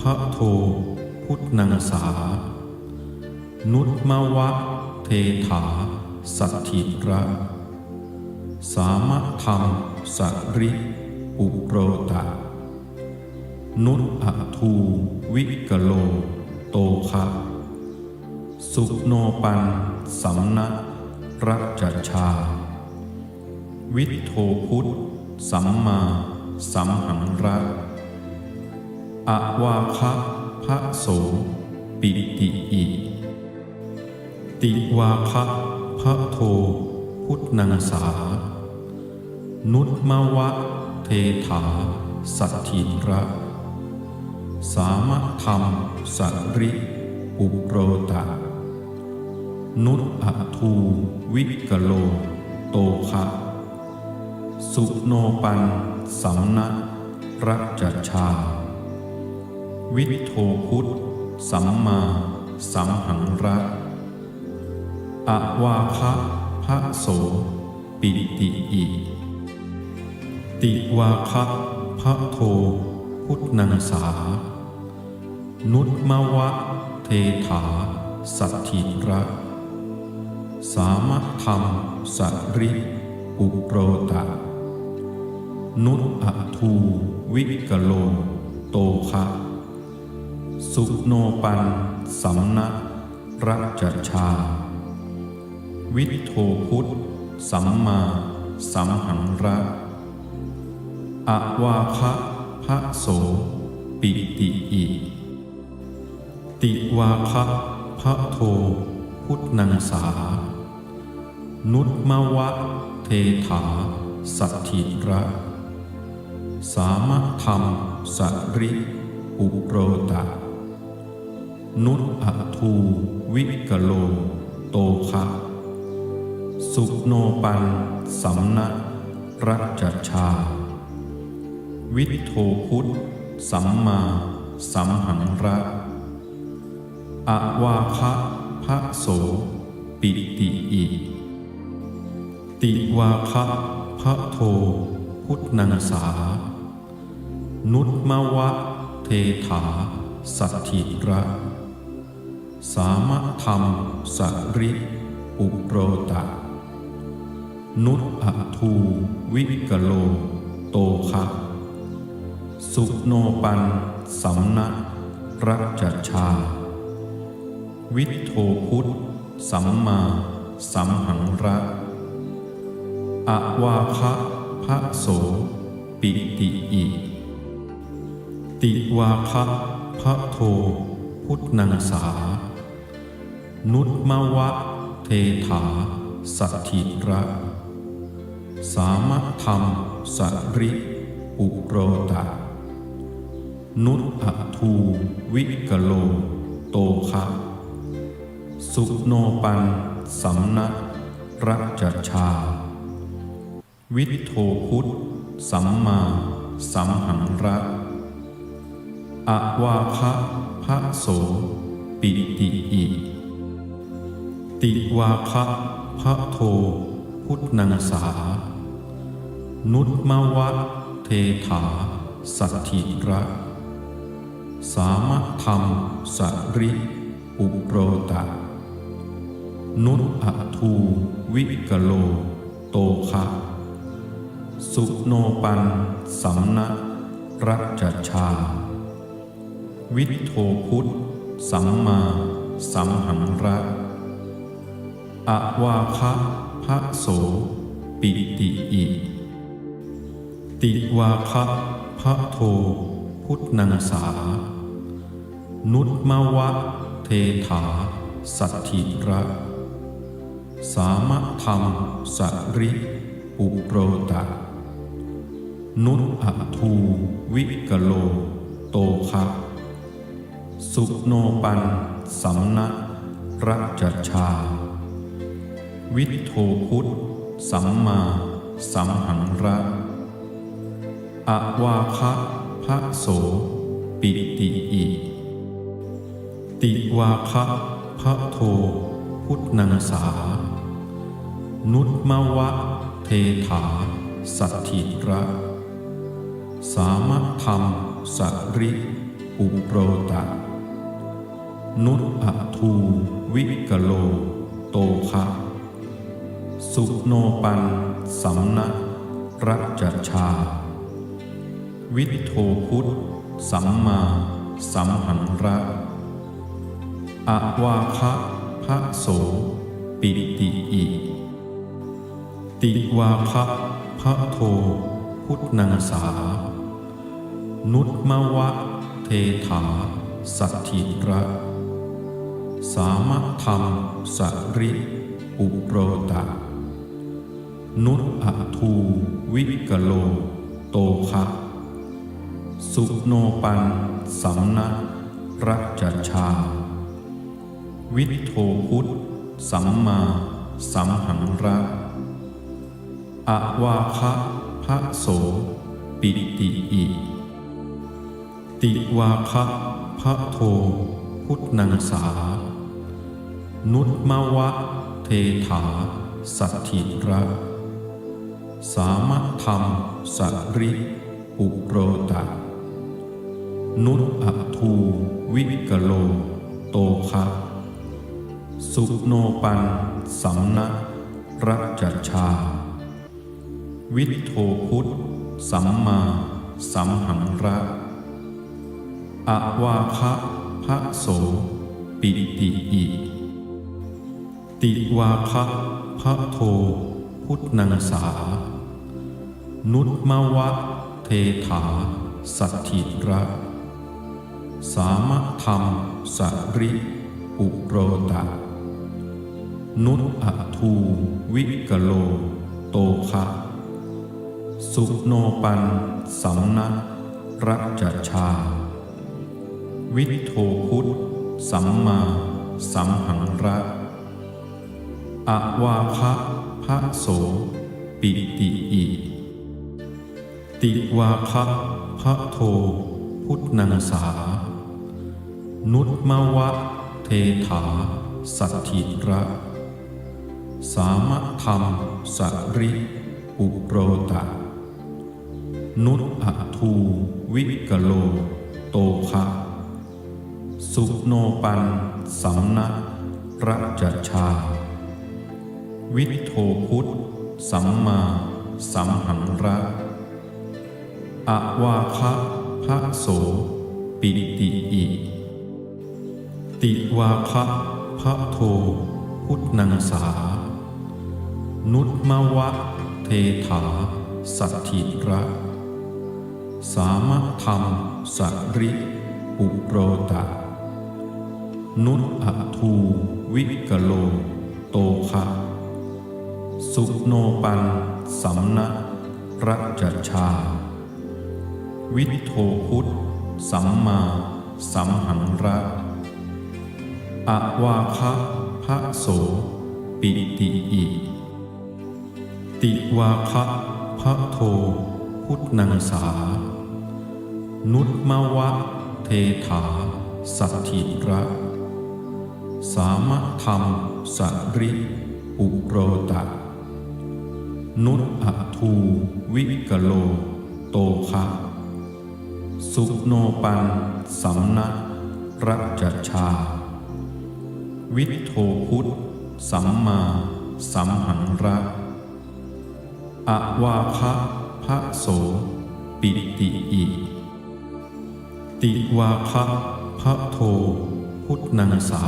พระโทพุทนังสา นุตมวะเทถาสัทธิระ สามธรรมสริปุโรตะ นุตอทูวิกโลโตคะสุโนปันสัมนะรัจชา วิทโทพุทธสัมมาสัมหังระ อวาคะพระโส ปิติอิติวาคะพระโท พุทนังสา นุตมวะเทถา สัทธิระ สามธรรมสริปุโรตะ นุตอทูวิกโล โตคะสุโนปันสัมนะรัจจชา วิโทพุทธสัมมาสัมหังระอวาคะพระโส ปิติอิติวาคะพระโท พุทนังสา นุตมวะเทถา สัทิระ สามะธรรมสริปุโปรตะ นุตอทูวิกโล โตคะ สุโนปันสัมนะรัจชา วิโทพุทธ สัมมาสัมหังระอวาคะพระโส ปิติอิติวาคะพระโท พุทนังสา นุตมวะเทถา สัทธิระ สามะธรรมสริปุโรตะ นุตอทูวิกโล โตคะสุโนปันสัมนะรัจชา วิโทพุทธสัมมาสัมหังระอวาคะพระโส ปิติอิติวาคะพระโท พุทธนังสา นุตมวะเทถาสัทธิระ สามะธรรมสริปุโรตะ นุตอทูวิกโล โตคะสุโนปันสัมนะรัจจชา วิโทพุทธ สัมมาสัมหังระอวาคะพระโส ปิติอิติวาคะพระโทพุทนังสา นุตมวะ เทถา สัทธิระ สามะธรรมสริปุโรตะ นุตอทูวิกโล โตคะสุโนปันสัมนะรัจจชา วิโทพุทธสัมมาสัมหังระอวาคะพระโส ปิติอิ ติวาคะพระโท พุทนังสา นุตมวะเทถา สัทิระ สามธรรมสริปุโรตะ นุตอทูวิกโล โตคะสุโนปันสัมนะรัจชา วิโทพุทธสัมมาสัมหังระ อวาคะพระโส ปิติอิ ติวาคะพระโท พุทนังสา นุตมวะเทถา สัทธิระ สามธรรมสริปุโรตะ นุตอทูวิกโล โตคะสุโนปันสัมนะรัจจชา วิโทพุทธสัมมาสัมหังระอวาคะพระโส ปิติอิติวาคะพระโท พุทนังสา นุตมวะเทถา สัทธิระ สามะธรรมสริอุโรตะ นุตอทูวิกโล โตคะ สุโนปันสัมนะรัจชา วิโทพุทธสัมมาสัมหันระอวาคะพระโส ปิติอิติวาคะพระโท พุทธนังสา นุตมวะเทถาสัทธิระ สามธรรมสริ อุโรตะ นุตอทูวิกโล โตคะสุโนปันสัมนะรัจชา วิโทพุทธสัมมาสัมหังระอวาคะพระโส ปิติอิติวาคะพระโท พุทธนังสา นุตมวะเทถาสัทธิระ สามธรรมสริอุโรตะ นุตอทูวิกโล โตคะสุโนปันสัมนะรัจจชา วิโทพุทธ สัมมาสัมหังระอวาคะพระโส ปิติอิ ติวาคะพระโท พุทนังสา นุตมวะเทถา สัทธิระ สามธรรมสริอุโรตะ นุตอทูวิกโล โตคะสุโนปันสัมนะรัจชา วิโทพุทธสัมมาสัมหังระอวาคะะโส ปิติอิติวาคะพระโท พุทนังสา นุตมวะ เทถา สัทธิระ สามธรรมสริอุโรตะ นุตอทูวิกโล โตคะสุโนปันสัมนะรัจจชา วิโทพุทธสัมมาสัมหังระอวาคะพระโส ปิติอิติวาคะพระโท พุทธนังสา นุตมวะเทถาสัทิระ สามธรรมสริอุโรตะ นุตอทูวิกโล โตคะ สุโนปันสัมนะรัจชา วิโทพุทธสัมมาสัมหังระอวาคะพระโส ปิติอิติวาคะพระโท พุทนังสา นุตมวะเทถาสัทธิระ สามธรรมสริอุโรตะ นุตอทูวิกโล โตคะสุโนปันสัมนะรัจชา วิโทพุทธ สัมมาสัมหังระอวาคะพระโส ปิติอิติวาคะพระโทพุทนังสา